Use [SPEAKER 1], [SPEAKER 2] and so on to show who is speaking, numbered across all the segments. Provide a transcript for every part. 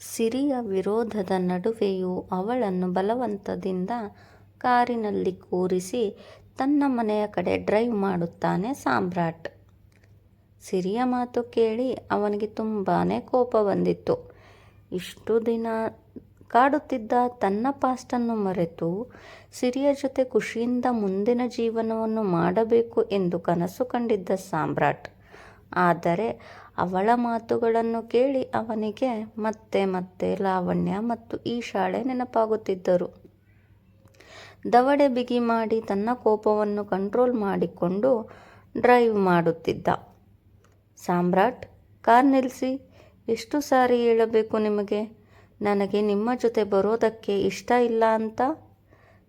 [SPEAKER 1] ಸಿರಿಯ ವಿರೋಧದ ನಡುವೆಯೂ ಅವಳನ್ನು ಬಲವಂತದಿಂದ ಕಾರಿನಲ್ಲಿ ಕೂರಿಸಿ ತನ್ನ ಮನೆಯ ಕಡೆ ಡ್ರೈವ್ ಮಾಡುತ್ತಾನೆ ಸಾಮ್ರಾಟ್. ಸಿರಿಯ ಮಾತು ಕೇಳಿ ಅವನಿಗೆ ತುಂಬಾ ಕೋಪ ಬಂದಿತ್ತು. ಇಷ್ಟು ದಿನ ಕಾಡುತ್ತಿದ್ದ ತನ್ನ ಪಾಸ್ಟನ್ನು ಮರೆತು ಸಿರಿಯ ಜೊತೆ ಖುಷಿಯಿಂದ ಮುಂದಿನ ಜೀವನವನ್ನು ಮಾಡಬೇಕು ಎಂದು ಕನಸು ಕಂಡಿದ್ದ ಸಾಮ್ರಾಟ್. ಆದರೆ ಅವಳ ಮಾತುಗಳನ್ನು ಕೇಳಿ ಅವನಿಗೆ, ಮತ್ತೆ ಮತ್ತೆ ಲಾವಣ್ಯ ಮತ್ತು ಈ ಶಾಲೆ ನೆನಪಾಗುತ್ತಿದ್ದರು. ದವಡೆ ಬಿಗಿ ಮಾಡಿ ತನ್ನ ಕೋಪವನ್ನು ಕಂಟ್ರೋಲ್ ಮಾಡಿಕೊಂಡು ಡ್ರೈವ್ ಮಾಡುತ್ತಿದ್ದ. ಸಾಮ್ರಾಟ್, ಕಾರ್ ನಿಲ್ಲಿಸಿ ಎಷ್ಟು ಸಾರಿ ಹೇಳಬೇಕು ನಿಮಗೆ? ನನಗೆ ನಿಮ್ಮ ಜೊತೆ ಬರೋದಕ್ಕೆ ಇಷ್ಟ ಇಲ್ಲ ಅಂತ.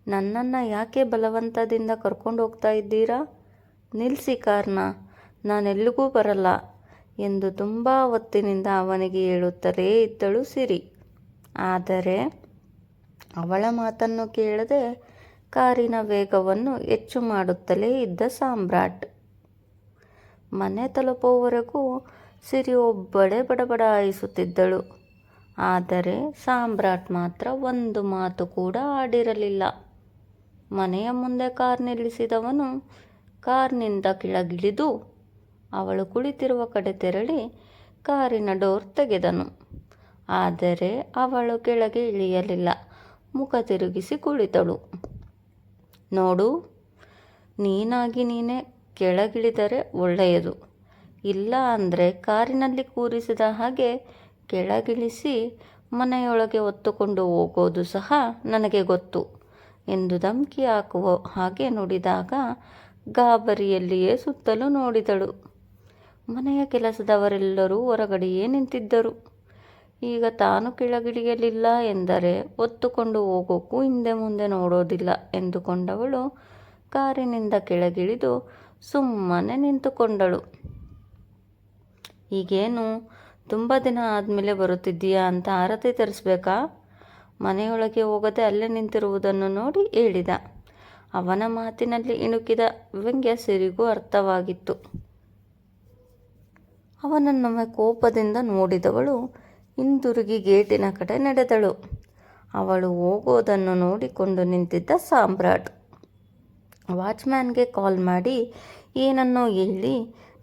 [SPEAKER 1] ನನ್ನನ್ನು ಯಾಕೆ ಬಲವಂತದಿಂದ ಕರ್ಕೊಂಡು ಹೋಗ್ತಾ ಇದ್ದೀರಾ? ನಿಲ್ಲಿಸಿ ಕಾರ್ನ. ನಾನೆಲ್ಲಿಗೂ ಬರಲ್ಲ. ಎಂದು ತುಂಬ ಹೊತ್ತಿನಿಂದ ಅವನಿಗೆ ಹೇಳುತ್ತಲೇ ಇದ್ದಳು ಸಿರಿ. ಆದರೆ ಅವಳ ಮಾತನ್ನು ಕೇಳದೆ ಕಾರಿನ ವೇಗವನ್ನು ಹೆಚ್ಚು ಮಾಡುತ್ತಲೇ ಇದ್ದ ಸಾಮ್ರಾಟ್. ಮನೆ ತಲುಪುವವರೆಗೂ ಸಿರಿ ಒಬ್ಬಳೇ ಬಡಬಡಾಯಿಸುತ್ತಿದ್ದಳು. ಆದರೆ ಸಾಮ್ರಾಟ್ ಮಾತ್ರ ಒಂದು ಮಾತು ಕೂಡ ಆಡಿರಲಿಲ್ಲ. ಮನೆಯ ಮುಂದೆ ಕಾರ್ ನಿಲ್ಲಿಸಿದವನು ಕಾರ್ನಿಂದ ಕೆಳಗಿಳಿದು ಅವಳು ಕುಳಿತಿರುವ ಕಡೆ ತೆರಳಿ ಕಾರಿನ ಡೋರ್ ತೆಗೆದನು. ಆದರೆ ಅವಳು ಕೆಳಗೆ ಇಳಿಯಲಿಲ್ಲ. ಮುಖ ತಿರುಗಿಸಿ ಕುಳಿತಳು. ನೋಡು, ನೀನಾಗಿ ನೀನೇ ಕೆಳಗಿಳಿದರೆ ಒಳ್ಳೆಯದು. ಇಲ್ಲ ಅಂದರೆ ಕಾರಿನಲ್ಲಿ ಕೂರಿಸಿದ ಹಾಗೆ ಕೆಳಗಿಳಿಸಿ ಮನೆಯೊಳಗೆ ಹೊತ್ತುಕೊಂಡು ಹೋಗೋದು ಸಹ ನನಗೆ ಗೊತ್ತು ಎಂದು ಧಮಕಿ ಹಾಕುವ ಹಾಗೆ ನುಡಿದಾಗ ಗಾಬರಿಯಲ್ಲಿಯೇ ಸುತ್ತಲೂ ನೋಡಿದಳು. ಮನೆಯ ಕೆಲಸದವರೆಲ್ಲರೂ ಹೊರಗಡೆಯೇ ನಿಂತಿದ್ದರು. ಈಗ ತಾನು ಕೆಳಗಿಳಿಯಲಿಲ್ಲ ಎಂದರೆ ಒತ್ತುಕೊಂಡು ಹೋಗೋಕ್ಕೂ ಹಿಂದೆ ಮುಂದೆ ನೋಡೋದಿಲ್ಲ ಎಂದುಕೊಂಡವಳು ಕಾರಿನಿಂದ ಕೆಳಗಿಳಿದು ಸುಮ್ಮನೆ ನಿಂತುಕೊಂಡಳು. ಈಗೇನು? ತುಂಬ ದಿನ ಆದಮೇಲೆ ಬರುತ್ತಿದ್ದೀಯಾ ಅಂತ ಆರತಿ ತರಿಸ್ಬೇಕಾ? ಮನೆಯೊಳಗೆ ಹೋಗದೆ ಅಲ್ಲೇ ನಿಂತಿರುವುದನ್ನು ನೋಡಿ ಹೇಳಿದ. ಅವನ ಮಾತಿನಲ್ಲಿ ಇಣುಕಿದ ವ್ಯಂಗ್ಯ ಸಿರಿಗೂ ಅರ್ಥವಾಗಿತ್ತು. ಅವನನ್ನೊಮ್ಮೆ ಕೋಪದಿಂದ ನೋಡಿದವಳು ಹಿಂದಿರುಗಿ ಗೇಟಿನ ಕಡೆ ನಡೆದಳು. ಅವಳು ಹೋಗೋದನ್ನು ನೋಡಿಕೊಂಡು ನಿಂತಿದ್ದ ಸಾಮ್ರಾಟ್. ವಾಚ್ಮ್ಯಾನ್ಗೆ ಕಾಲ್ ಮಾಡಿ, ಏನನ್ನೋ ಹೇಳಿ,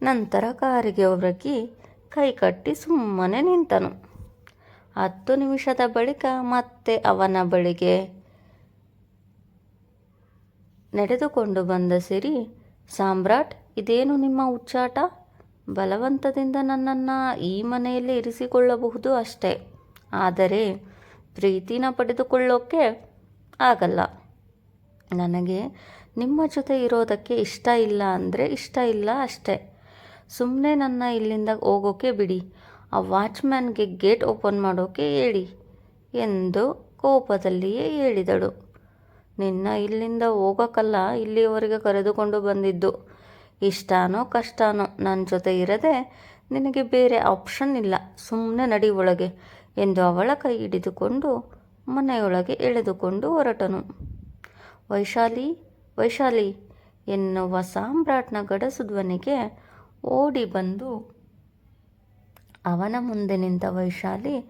[SPEAKER 1] ನಂತರ ಕಾರಿಗೆ ಹೊರಗಿ ಕೈ ಕಟ್ಟಿ ಸುಮ್ಮನೆ ನಿಂತನು. ಹತ್ತು ನಿಮಿಷದ ಬಳಿಕ ಮತ್ತೆ ಅವನ ಬಳಿಗೆ ನಡೆದುಕೊಂಡು ಬಂದ ಸಿರಿ, ಸಾಮ್ರಾಟ್, ಇದೇನು ನಿಮ್ಮ ಹುಚ್ಚಾಟ? ಬಲವಂತದಿಂದ ನನ್ನನ್ನು ಈ ಮನೆಯಲ್ಲಿ ಇರಿಸಿಕೊಳ್ಳಬಹುದು ಅಷ್ಟೇ. ಆದರೆ ಪ್ರೀತಿನ ಪಡೆದುಕೊಳ್ಳೋಕ್ಕೆ ಆಗಲ್ಲ. ನನಗೆ ನಿಮ್ಮ ಜೊತೆ ಇರೋದಕ್ಕೆ ಇಷ್ಟ ಇಲ್ಲ ಅಂದರೆ ಇಷ್ಟ ಇಲ್ಲ ಅಷ್ಟೇ. ಸುಮ್ಮನೆ ನನ್ನ ಇಲ್ಲಿಂದ ಹೋಗೋಕ್ಕೆ ಬಿಡಿ. ಆ ವಾಚ್ಮ್ಯಾನ್ಗೆ ಗೇಟ್ ಓಪನ್ ಮಾಡೋಕ್ಕೆ ಹೇಳಿ ಎಂದು ಕೋಪದಲ್ಲಿಯೇ ಹೇಳಿದಳು. ನಿನ್ನ ಇಲ್ಲಿಂದ ಹೋಗೋಕ್ಕಲ್ಲ ಇಲ್ಲಿಯವರೆಗೆ ಕರೆದುಕೊಂಡು ಬಂದಿದ್ದು. ಇಷ್ಟನೋ ಕಷ್ಟನೋ ನನ್ನ ಜೊತೆ ಇರದೆ ನಿನಗೆ ಬೇರೆ ಆಪ್ಷನ್ ಇಲ್ಲ ಸುಮ್ಮನೆ ನಡಿ ಒಳಗೆ ಎಂದು ಅವಳ ಕೈ ಹಿಡಿದುಕೊಂಡು ಮನೆಯೊಳಗೆ ಎಳೆದುಕೊಂಡು ಹೊರಟನು. ವೈಶಾಲಿ ವೈಶಾಲಿ ಎನ್ನುವ ಸಾಮ್ರಾಟ್ನ ಗಡಸು ಧ್ವನಿಗೆ ಓಡಿ ಬಂದು, ಅವನ ಮುಂದೆ ನಿಂತ ವೈಶಾಲಿ,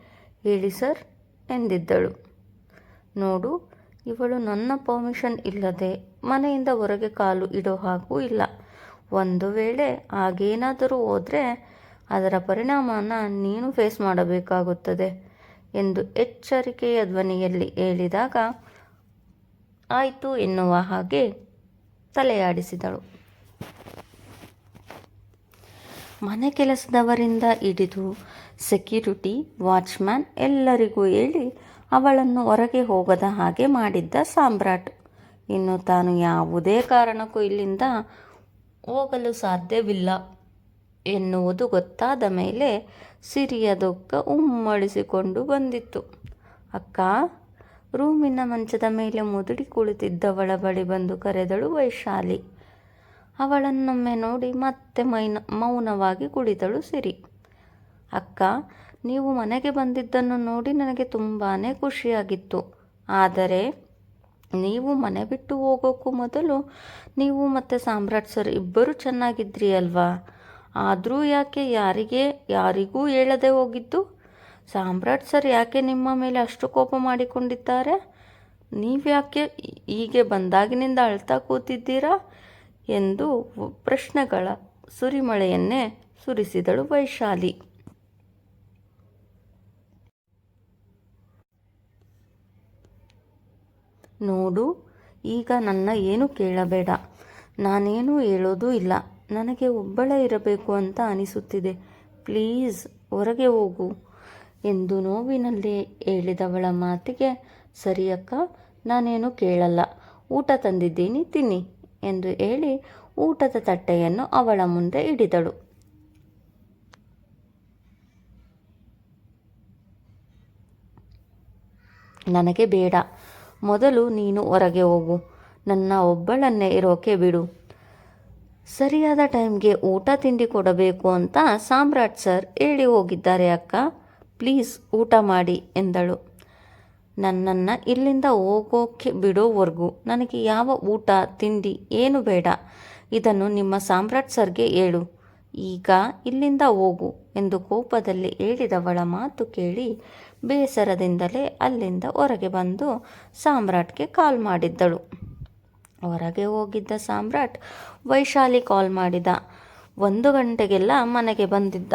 [SPEAKER 1] ಹೇಳಿ ಸರ್, ಎಂದಿದ್ದಳು. ನೋಡು, ಇವಳು ನನ್ನ ಪರ್ಮಿಷನ್ ಇಲ್ಲದೆ ಮನೆಯಿಂದ ಹೊರಗೆ ಕಾಲು ಇಡೋ ಹಾಗೂ ಇಲ್ಲ. ಒಂದು ವೇಳೆ ಹಾಗೇನಾದರೂ ಹೋದರೆ ಅದರ ಪರಿಣಾಮನ ನೀನು ಫೇಸ್ ಮಾಡಬೇಕಾಗುತ್ತದೆ ಎಂದು ಎಚ್ಚರಿಕೆಯ ಧ್ವನಿಯಲ್ಲಿ ಹೇಳಿದಾಗ, ಆಯಿತು ಎನ್ನುವ ಹಾಗೆ ತಲೆಯಾಡಿಸಿದಳು. ಮನೆ ಕೆಲಸದವರಿಂದ ಹಿಡಿದು ಸೆಕ್ಯೂರಿಟಿ ವಾಚ್ಮ್ಯಾನ್ ಎಲ್ಲರಿಗೂ ಹೇಳಿ ಅವಳನ್ನು ಹೊರಗೆ ಹೋಗದ ಹಾಗೆ ಮಾಡಿದ್ದ ಸಾಮ್ರಾಟ್. ಇನ್ನು ತಾನು ಯಾವುದೇ ಕಾರಣಕ್ಕೂ ಇಲ್ಲಿಂದ ಹೋಗಲು ಸಾಧ್ಯವಿಲ್ಲ ಎನ್ನುವುದು ಗೊತ್ತಾದ ಮೇಲೆ ಸಿರಿಯ ದುಃಖ ಉಮ್ಮಳಿಸಿಕೊಂಡು ಬಂದಿತ್ತು. ಅಕ್ಕ, ರೂಮಿನ ಮಂಚದ ಮೇಲೆ ಮುದುಡಿ ಕುಳಿತಿದ್ದವಳ ಬಳಿ ಬಂದು ಕರೆದಳು ವೈಶಾಲಿ. ಅವಳನ್ನೊಮ್ಮೆ ನೋಡಿ ಮತ್ತೆ ಮೈನ, ಮೌನವಾಗಿ ಕುಳಿತಳು ಸಿರಿ. ಅಕ್ಕ, ನೀವು ಮನೆಗೆ ಬಂದಿದ್ದನ್ನು ನೋಡಿ ನನಗೆ ತುಂಬಾ ಖುಷಿಯಾಗಿತ್ತು. ಆದರೆ ನೀವು ಮನೆ ಬಿಟ್ಟು ಹೋಗೋಕ್ಕೂ ಮೊದಲು ನೀವು ಮತ್ತು ಸಾಮ್ರಾಟ್ ಸರ್ ಇಬ್ಬರು ಚೆನ್ನಾಗಿದ್ರಿ ಅಲ್ವಾ? ಆದರೂ ಯಾಕೆ ಯಾರಿಗೆ, ಯಾರಿಗೂ ಹೇಳದೆ ಹೋಗಿದ್ದು? ಸಾಮ್ರಾಟ್ ಸರ್ ಯಾಕೆ ನಿಮ್ಮ ಮೇಲೆ ಅಷ್ಟು ಕೋಪ ಮಾಡಿಕೊಂಡಿದ್ದಾರೆ? ನೀವ್ಯಾಕೆ ಹೀಗೆ ಬಂದಾಗಿನಿಂದ ಅಳ್ತಾ ಕೂತಿದ್ದೀರಾ? ಎಂದು ಪ್ರಶ್ನೆಗಳ ಸುರಿಮಳೆಯನ್ನೇ ಸುರಿಸಿದಳು ವೈಶಾಲಿ. ನೋಡು, ಈಗ ನನ್ನ ಏನು ಕೇಳಬೇಡ. ನಾನೇನು ಹೇಳೋದೂ ಇಲ್ಲ. ನನಗೆ ಒಬ್ಬಳೇ ಇರಬೇಕು ಅಂತ ಅನಿಸುತ್ತಿದೆ. ಪ್ಲೀಸ್, ಹೊರಗೆ ಹೋಗು ಎಂದು ನೋವಿನಲ್ಲಿ ಹೇಳಿದವಳ ಮಾತಿಗೆ, ಸರಿಯಕ್ಕ, ನಾನೇನು ಕೇಳಲ್ಲ. ಊಟ ತಂದಿದ್ದೀನಿ, ತಿನ್ನಿ ಎಂದು ಹೇಳಿ ಊಟದ ತಟ್ಟೆಯನ್ನು ಅವಳ ಮುಂದೆ ಹಿಡಿದಳು. ನನಗೆ ಬೇಡ. ಮೊದಲು ನೀನು ಹೊರಗೆ ಹೋಗು. ನನ್ನ ಒಬ್ಬಳನ್ನೇ ಇರೋಕೆ ಬಿಡು. ಸರಿಯಾದ ಟೈಮ್ಗೆ ಊಟ ತಿಂಡಿ ಕೊಡಬೇಕು ಅಂತ ಸಾಮ್ರಾಟ್ ಸರ್ ಹೇಳಿ ಹೋಗಿದ್ದಾರೆ ಅಕ್ಕ. ಪ್ಲೀಸ್ ಊಟ ಮಾಡಿ ಎಂದಳು. ನನ್ನನ್ನು ಇಲ್ಲಿಂದ ಹೋಗೋಕ್ಕೆ ಬಿಡೋವರೆಗೂ. ನನಗೆ ಯಾವ ಊಟ, ತಿಂಡಿ ಏನು ಬೇಡ. ಇದನ್ನು ನಿಮ್ಮ ಸಾಮ್ರಾಟ್ ಸರ್ಗೆ ಹೇಳು. ಈಗ ಇಲ್ಲಿಂದ ಹೋಗು ಎಂದು ಕೋಪದಲ್ಲಿ ಹೇಳಿದವಳ ಮಾತು ಕೇಳಿ ಬೇಸರದಿಂದಲೇ ಅಲ್ಲಿಂದ ಹೊರಗೆ ಬಂದು ಸಾಮ್ರಾಟ್ಗೆ ಕಾಲ್ ಮಾಡಿದ್ದಳು. ಹೊರಗೆ ಹೋಗಿದ್ದ ಸಾಮ್ರಾಟ್ ವೈಶಾಲಿ ಕಾಲ್ ಮಾಡಿದ. ಒಂದು ಗಂಟೆಗೆಲ್ಲ ಮನೆಗೆ ಬಂದಿದ್ದ.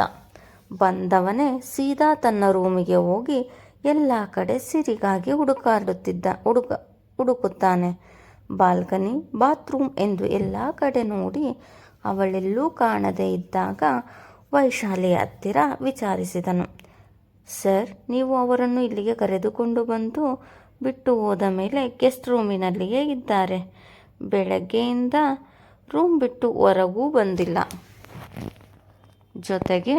[SPEAKER 1] ಬಂದವನೇ ಸೀದಾ ತನ್ನ ರೂಮಿಗೆ ಹೋಗಿ ಎಲ್ಲ ಕಡೆ ಸಿರಿಗಾಗಿ ಹುಡುಕಾಡುತ್ತಿದ್ದ ಹುಡುಕ ಹುಡುಕುತ್ತಾನೆ. ಬಾಲ್ಕನಿ, ಬಾತ್ರೂಮ್ ಎಂದು ಎಲ್ಲ ಕಡೆ ನೋಡಿ ಅವಳೆಲ್ಲೂ ಕಾಣದೇ ಇದ್ದಾಗ ವೈಶಾಲಿಯ ಹತ್ತಿರ ವಿಚಾರಿಸಿದನು. ಸರ್, ನೀವು ಅವರನ್ನು ಇಲ್ಲಿಗೆ ಕರೆದುಕೊಂಡು ಬಂದು ಬಿಟ್ಟು ಹೋದ ಮೇಲೆ ಗೆಸ್ಟ್ ರೂಮಿನಲ್ಲಿಯೇ ಇದ್ದಾರೆ. ಬೆಳಗ್ಗೆಯಿಂದ ರೂಮ್ ಬಿಟ್ಟು ಹೊರಗೂ ಬಂದಿಲ್ಲ. ಜೊತೆಗೆ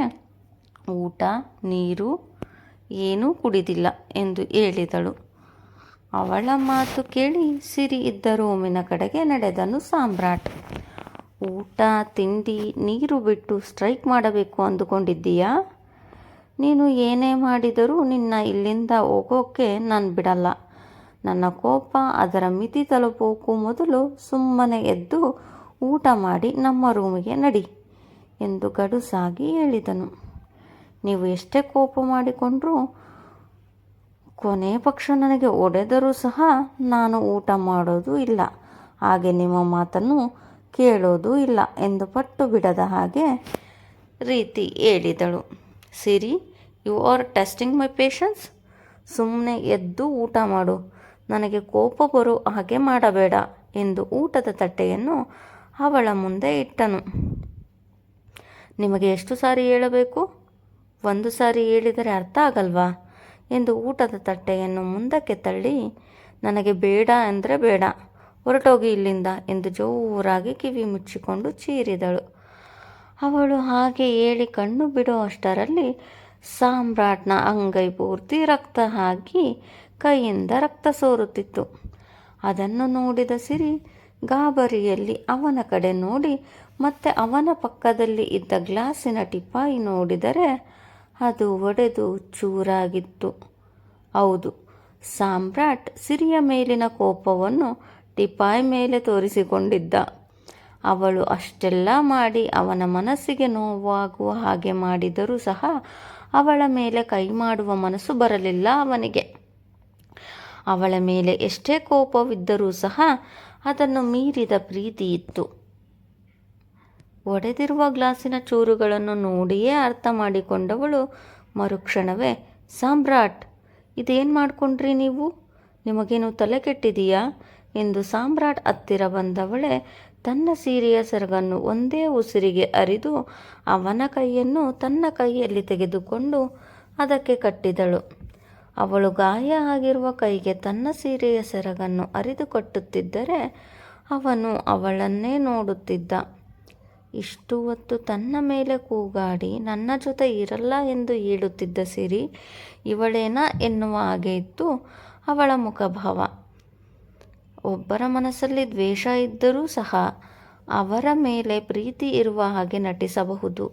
[SPEAKER 1] ಊಟ, ನೀರು ಏನೂ ಕುಡಿದಿಲ್ಲ ಎಂದು ಹೇಳಿದಳು. ಅವಳ ಮಾತು ಕೇಳಿ ಸಿರಿ ಇದ್ದ ರೂಮಿನ ಕಡೆಗೆ ನಡೆದನು ಸಾಮ್ರಾಟ್. ಊಟ, ತಿಂಡಿ, ನೀರು ಬಿಟ್ಟು ಸ್ಟ್ರೈಕ್ ಮಾಡಬೇಕು ಅಂದುಕೊಂಡಿದ್ದೀಯಾ? ನೀನು ಏನೇ ಮಾಡಿದರೂ ನಿನ್ನ ಇಲ್ಲಿಂದ ಹೋಗೋಕ್ಕೆ ನಾನು ಬಿಡಲ್ಲ. ನನ್ನ ಕೋಪ ಅದರ ಮಿತಿ ತಲುಪೋಕ್ಕೂ ಮೊದಲು ಸುಮ್ಮನೆ ಎದ್ದು ಊಟ ಮಾಡಿ ನಮ್ಮ ರೂಮಿಗೆ ನಡಿ ಎಂದು ಗಡುಸಾಗಿ ಹೇಳಿದನು. ನೀವು ಎಷ್ಟೇ ಕೋಪ ಮಾಡಿಕೊಂಡ್ರೂ ಕೊನೆ ಪಕ್ಷ ನನಗೆ ಒಡೆದರೂ ಸಹ ನಾನು ಊಟ ಮಾಡೋದು ಇಲ್ಲ. ಹಾಗೆ ನಿಮ್ಮ ಮಾತನ್ನು ಕೇಳೋದು ಇಲ್ಲ ಎಂದು ಪಟ್ಟು ಬಿಡದ ಹಾಗೆ ರೀತಿ ಹೇಳಿದಳು. Siri you are testing my patience ಸುಮ್ಮನೆ ಎದ್ದು ಊಟ ಮಾಡು. ನನಗೆ ಕೋಪ ಬರೋ ಹಾಗೆ ಮಾಡಬೇಡ ಎಂದು ಊಟದ ತಟ್ಟೆಯನ್ನು ಅವಳ ಮುಂದೆ ಇಟ್ಟನು. ನಿಮಗೆ ಎಷ್ಟು ಸಾರಿ ಹೇಳಬೇಕು? ಒಂದು ಸಾರಿ ಹೇಳಿದರೆ ಅರ್ಥ ಆಗಲ್ವಾ? ಎಂದು ಊಟದ ತಟ್ಟೆಯನ್ನು ಮುಂದಕ್ಕೆ ತಳ್ಳಿ, ನನಗೆ ಬೇಡ ಅಂದರೆ ಬೇಡ. ಹೊರಟೋಗಿ ಇಲ್ಲಿಂದ ಎಂದು ಜೋರಾಗಿ ಕಿವಿ ಮುಚ್ಚಿಕೊಂಡು ಚೀರಿದಳು. ಅವಳು ಹಾಗೆ ಹೇಳಿ ಕಣ್ಣು ಬಿಡೋ ಅಷ್ಟರಲ್ಲಿ ಸಾಮ್ರಾಟ್ನ ಅಂಗೈ ಪೂರ್ತಿ ರಕ್ತ ಹಾಕಿ ಕೈಯಿಂದ ರಕ್ತ ಸೋರುತ್ತಿತ್ತು. ಅದನ್ನು ನೋಡಿದ ಸಿರಿ ಗಾಬರಿಯಲ್ಲಿ ಅವನ ಕಡೆ ನೋಡಿ ಮತ್ತೆ ಅವನ ಪಕ್ಕದಲ್ಲಿ ಇದ್ದ ಗ್ಲಾಸಿನ ಟಿಪಾಯಿ ನೋಡಿದರೆ ಅದು ಒಡೆದು ಚೂರಾಗಿತ್ತು. ಹೌದು, ಸಾಮ್ರಾಟ್ ಸಿರಿಯ ಮೇಲಿನ ಕೋಪವನ್ನು ಟಿಪಾಯಿ ಮೇಲೆ ತೋರಿಸಿಕೊಂಡಿದ್ದ. ಅವಳು ಅಷ್ಟೆಲ್ಲ ಮಾಡಿ ಅವನ ಮನಸ್ಸಿಗೆ ನೋವಾಗುವ ಹಾಗೆ ಮಾಡಿದರೂ ಸಹ ಅವಳ ಮೇಲೆ ಕೈ ಮಾಡುವ ಮನಸ್ಸು ಬರಲಿಲ್ಲ ಅವನಿಗೆ. ಅವಳ ಮೇಲೆ ಎಷ್ಟೇ ಕೋಪವಿದ್ದರೂ ಸಹ ಅದನ್ನು ಮೀರಿದ ಪ್ರೀತಿ ಇತ್ತು. ಒಡೆದಿರುವ ಗ್ಲಾಸಿನ ಚೂರುಗಳನ್ನು ನೋಡಿಯೇ ಅರ್ಥ ಮಾಡಿಕೊಂಡವಳು ಮರುಕ್ಷಣವೇ, ಸಾಮ್ರಾಟ್, ಇದೇನು ಮಾಡ್ಕೊಂಡ್ರಿ ನೀವು? ನಿಮಗೇನು ತಲೆ ಕೆಟ್ಟಿದೆಯಾ? ಎಂದು ಸಾಮ್ರಾಟ್ ಹತ್ತಿರ ಬಂದವಳೆ ತನ್ನ ಸೀರೆಯ ಸೆರಗನ್ನು ಒಂದೇ ಉಸಿರಿಗೆ ಅರಿದು ಅವನ ಕೈಯನ್ನು ತನ್ನ ಕೈಯಲ್ಲಿ ತೆಗೆದುಕೊಂಡು ಅದಕ್ಕೆ ಕಟ್ಟಿದಳು. ಅವಳು ಗಾಯ ಆಗಿರುವ ಕೈಗೆ ತನ್ನ ಸೀರೆಯ ಸೆರಗನ್ನು ಅರಿದು ಕಟ್ಟುತ್ತಿದ್ದರೆ ಅವನು ಅವಳನ್ನೇ ನೋಡುತ್ತಿದ್ದ. ಇಷ್ಟು ಹೊತ್ತು ತನ್ನ ಮೇಲೆ ಕೂಗಾಡಿ ನನ್ನ ಜೊತೆ ಇರಲ್ಲ ಎಂದು ಹೇಳುತ್ತಿದ್ದ ಸಿರಿ ಇವಳೇನಾ ಎನ್ನುವ ಹಾಗೆ ಇತ್ತು ಅವಳ ಮುಖಭಾವ. ಒಬ್ಬರ ಮನಸ್ಸಲ್ಲಿ ದ್ವೇಷ ಇದ್ದರೂ ಸಹ ಅವರ ಮೇಲೆ ಪ್ರೀತಿ ಇರುವ ಹಾಗೆ ನಟಿಸಬಹುದು.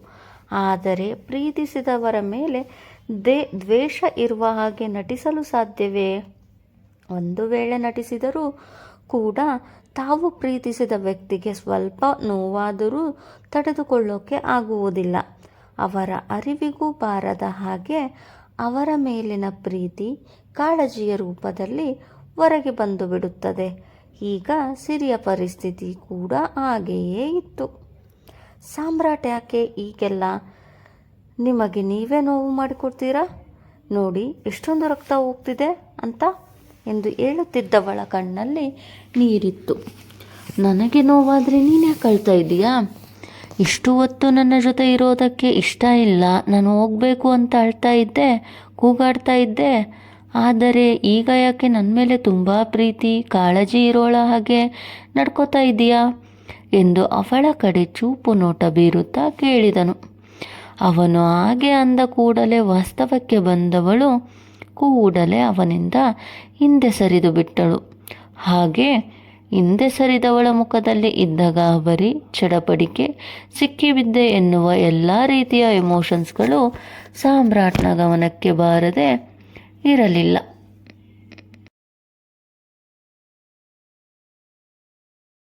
[SPEAKER 1] ಆದರೆ ಪ್ರೀತಿಸಿದವರ ಮೇಲೆ ದೇ, ದ್ವೇಷ ಇರುವ ಹಾಗೆ ನಟಿಸಲು ಸಾಧ್ಯವೇ? ಒಂದು ವೇಳೆ ನಟಿಸಿದರೂ ಕೂಡ ತಾವು ಪ್ರೀತಿಸಿದ ವ್ಯಕ್ತಿಗೆ ಸ್ವಲ್ಪ ನೋವಾದರೂ ತಡೆದುಕೊಳ್ಳೋಕೆ ಆಗುವುದಿಲ್ಲ. ಅವರ ಅರಿವಿಗೂ ಬಾರದ ಹಾಗೆ ಅವರ ಮೇಲಿನ ಪ್ರೀತಿ ಕಾಳಜಿಯ ರೂಪದಲ್ಲಿ ಹೊರಗೆ ಬಂದು ಬಿಡುತ್ತದೆ. ಈಗ ಸಿರಿಯ ಪರಿಸ್ಥಿತಿ ಕೂಡ ಹಾಗೆಯೇ ಇತ್ತು. ಸಾಮ್ರಾಟ್ ಯಾಕೆ ಈಗೆಲ್ಲ? ನಿಮಗೆ ನೀವೇ ನೋವು ಮಾಡಿಕೊಡ್ತೀರಾ? ನೋಡಿ ಎಷ್ಟೊಂದು ರಕ್ತ ಹೋಗ್ತಿದೆ ಅಂತ ಎಂದು ಹೇಳುತ್ತಿದ್ದವಳ ಕಣ್ಣಲ್ಲಿ ನೀರಿತ್ತು. ನನಗೆ ನೋವಾದರೆ ನೀನೇ ಕಳ್ತಾ ಇದ್ದೀಯಾ ಇಷ್ಟು ಹೊತ್ತು ನನ್ನ ಜೊತೆ ಇರೋದಕ್ಕೆ ಇಷ್ಟ ಇಲ್ಲ. ನಾನು ಹೋಗಬೇಕು ಅಂತ ಅಳ್ತಾ ಇದ್ದೆ, ಕೂಗಾಡ್ತಾ ಇದ್ದೆ. ಆದರೆ ಈಗ ಯಾಕೆ ನನ್ನ ಮೇಲೆ ತುಂಬ ಪ್ರೀತಿ, ಕಾಳಜಿ ಇರೋಳ ಹಾಗೆ ನಡ್ಕೋತಾ ಇದೀಯಾ ಎಂದು ಅವಳ ಕಡೆ ಚೂಪು ನೋಟ ಬೀರುತ್ತಾ ಕೇಳಿದನು. ಅವನು ಹಾಗೆ ಅಂದ ಕೂಡಲೇ ವಾಸ್ತವಕ್ಕೆ ಬಂದವಳು ಕೂಡಲೇ ಅವನಿಂದ ಹಿಂದೆ ಸರಿದು ಬಿಟ್ಟಳು. ಹಾಗೆ ಹಿಂದೆ ಸರಿದವಳ ಮುಖದಲ್ಲಿ ಇದ್ದ ಗಾಬರಿ ಚಡಪಡಿಕೆ, ಸಿಕ್ಕಿಬಿದ್ದೆ ಎನ್ನುವ ಎಲ್ಲ ರೀತಿಯ ಎಮೋಷನ್ಸ್ಗಳು ಸಾಮ್ರಾಟ್ನ ಗಮನಕ್ಕೆ ಬಾರದೆ ಇರಲಿಲ್ಲ.